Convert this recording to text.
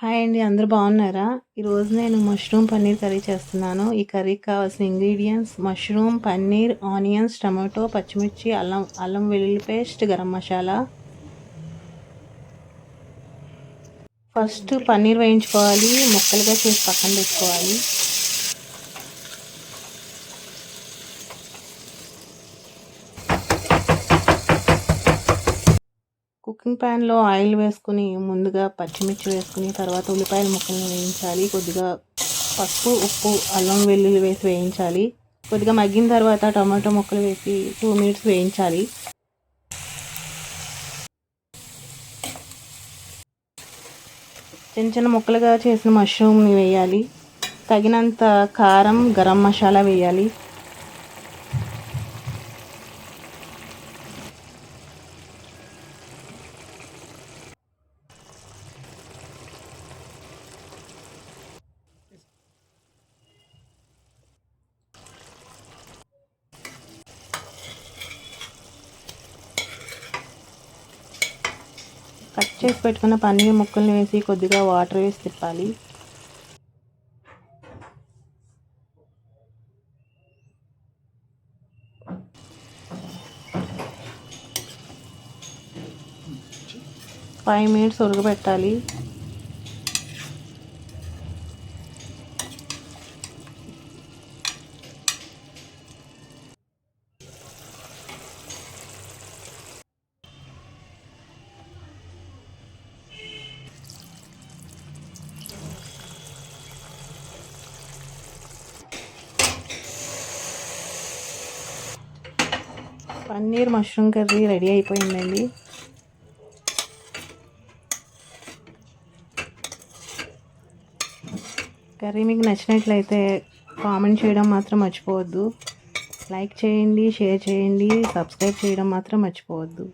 Hi అండి అందరూ బాగున్నారా? ఈరోజు నేను మష్రూమ్ పన్నీర్ కర్రీ చేస్తున్నాను. ఈ కర్రీకి కావాల్సిన ingredients mushroom paneer onions tomato పచ్చిమిర్చి అల్లం అల్లం వెల్లుల్లి పేస్ట్ గరం మసాలా. ఫస్ట్ పన్నీర్ వేయించుకోవాలి ముక్కలుగా చేసి పక్కన పెట్టుకోవాలి. కుకింగ్ ప్యాన్లో ఆయిల్ వేసుకుని ముందుగా పచ్చిమిర్చి వేసుకుని తర్వాత ఉల్లిపాయల ముక్కలను వేయించాలి. కొద్దిగా పసుపు ఉప్పు అల్లం వెల్లుల్లి వేసి వేయించాలి. కొద్దిగా మగ్గిన తర్వాత టమాటో ముక్కలు వేసి టూ మినిట్స్ వేయించాలి. చిన్న చిన్న ముక్కలుగా చేసిన మష్రూమ్ని వేయాలి. తగినంత కారం గరం మసాలా వేయాలి. కట్ చేసి పెట్టుకున్న పన్నీర్ ముక్కల్ని వేసి కొద్దిగా వాటర్ వేసి తిప్పాలి. ఫైవ్ మినిట్స్ ఉడకబెట్టాలి. పన్నీర్ మష్రూమ్ కర్రీ రెడీ అయిపోయిందండి. కర్రీ మీకు నచ్చినట్లయితే కామెంట్ చేయడం మాత్రం మర్చిపోవద్దు. లైక్ చేయండి షేర్ చేయండి సబ్స్క్రైబ్ చేయడం మాత్రం మర్చిపోవద్దు.